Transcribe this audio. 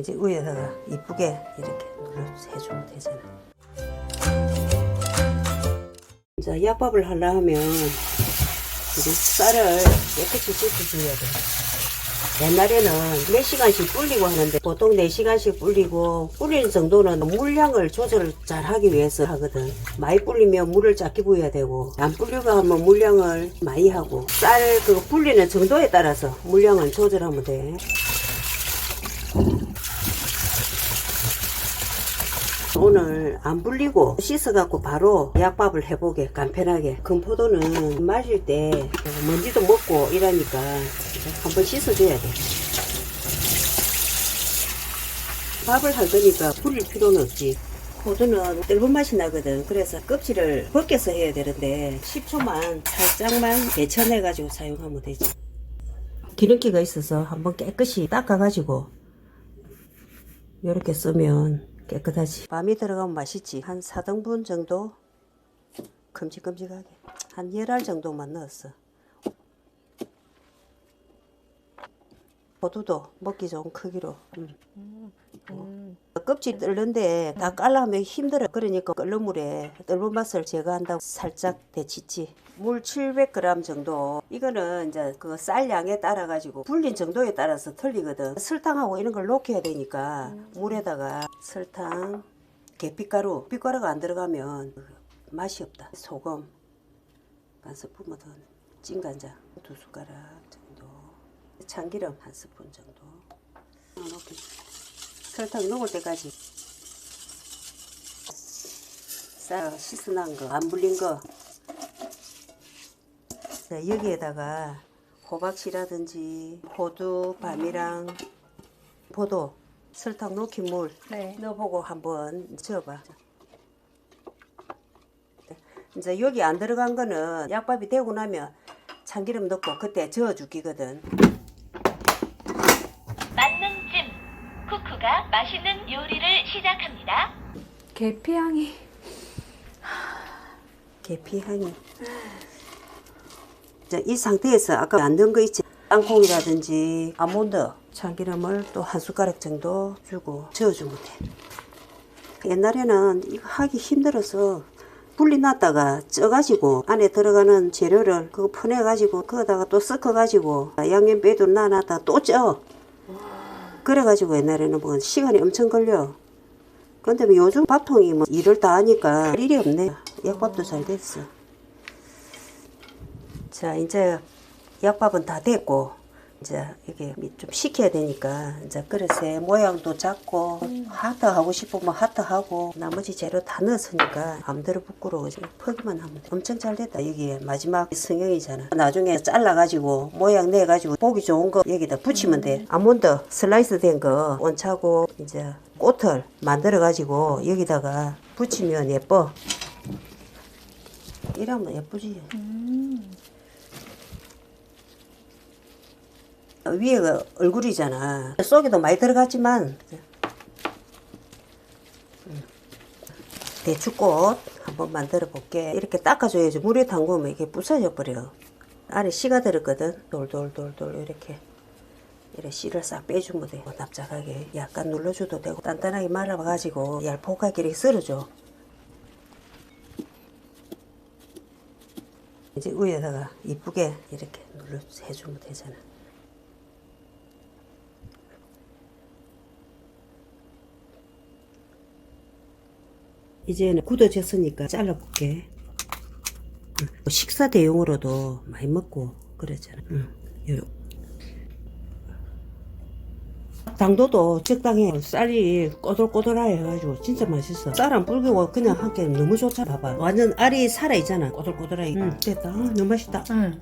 이제 위에다가 이쁘게 이렇게 눌러서 해주면 되잖아. 자, 약밥을 하려 하면 이제 쌀을 깨끗이 씻어줘야 돼. 옛날에는 4시간씩 불리고 하는데 보통 4시간씩 불리고 불리는 정도는 물량을 조절을 잘 하기 위해서 하거든. 많이 불리면 물을 작게 부어야 되고 안 불리고 하면 물량을 많이 하고 쌀 그 불리는 정도에 따라서 물량을 조절하면 돼. 오늘 안 불리고 씻어갖고 바로 약밥을 해보게 간편하게. 금포도는 마실 때 먼지도 먹고 이러니까 한번 씻어줘야 돼. 밥을 할 거니까 불릴 필요는 없지. 포도는 뜰분 맛이 나거든. 그래서 껍질을 벗겨서 해야 되는데 10초만 살짝만 데쳐내가지고 사용하면 되지. 기름기가 있어서 한번 깨끗이 닦아 가지고 이렇게 쓰면 깨끗하지. 밤이 들어가면 맛있지. 한 4등분 정도 큼직큼직하게. 한 열알 정도만 넣었어. 포도도 먹기 좋은 크기로. 음. 껍질 뜰는데 다 깔라면 힘들어. 그러니까 끓는 물에 뜰분 맛을 제거한다고 살짝 데치지. 물 700g 정도. 이거는 이제 그 쌀 양에 따라 가지고 불린 정도에 따라서 틀리거든. 설탕하고 이런 걸 녹여야 되니까 물에다가 설탕, 계피가루, 빛가루가 안 들어가면 맛이 없다. 소금 한 스푼만 더, 찐간장 두 숟가락 참기름 한 스푼 정도. 이렇게 설탕 녹을 때까지 쌀 씻어난 거, 안 불린 거. 자, 여기에다가 호박씨라든지 호두, 밤이랑 포도, 설탕 녹인 물 네. 넣어보고 한번 저어봐. 이제 여기 안 들어간 거는 약밥이 되고 나면 참기름 넣고 그때 저어주기거든. 쿠쿠가 맛있는 요리를 시작합니다. 계피향이 계피 향이. 자, 이 상태에서 아까 안 넣은 거 있지? 땅콩이라든지 아몬드, 참기름을 또 한 숟가락 정도 주고 저어주면 돼. 옛날에는 이거 하기 힘들어서 분리놨다가 쪄가지고 안에 들어가는 재료를 그거 퍼내가지고 그거다가 또 섞어가지고 양념 빼도 놔놨다 또 쪄. 그래가지고 옛날에는 뭐 시간이 엄청 걸려. 근데 뭐 요즘 밥통이 뭐 일을 다 하니까 일이 없네. 약밥도 잘 됐어. 자, 이제 약밥은 다 됐고, 이제 이게 좀 식혀야 되니까, 이제 그릇에 모양도 작고, 하트 하고 싶으면 하트 하고, 나머지 재료 다 넣었으니까, 마음대로 부끄러워지. 퍼기만 하면 돼. 엄청 잘 됐다. 여기 마지막 성형이잖아. 나중에 잘라가지고, 모양 내가지고, 보기 좋은 거 여기다 붙이면 돼. 아몬드 슬라이스 된 거, 원차고, 이제 꽃을 만들어 가지고, 여기다가 붙이면 예뻐. 이러면 예쁘지. 위에가 얼굴이잖아. 속에도 많이 들어갔지만 음. 대추꽃 한번 만들어 볼게. 이렇게 닦아줘야지 물에 담그면 이게 부서져 버려. 안에 씨가 들었거든. 돌돌돌돌 이렇게. 이렇게 씨를 싹 빼주면 돼. 납작하게 약간 눌러줘도 되고 단단하게 말아가지고 얄폭하게 이렇게 썰어줘. 이제 위에다가 이쁘게 이렇게 눌러 해주면 되잖아. 이제는 굳어졌으니까 잘라볼게. 응. 식사 대용으로도 많이 먹고 그랬잖아. 응. 요러. 당도도 적당히 쌀이 꼬들꼬들하게 해가지고 진짜 맛있어. 쌀안 불기고 그냥 한게 너무 좋잖아. 봐봐. 완전 알이 살아있잖아. 꼬들꼬들하게. 응, 됐다. 아, 너무 맛있다. 응.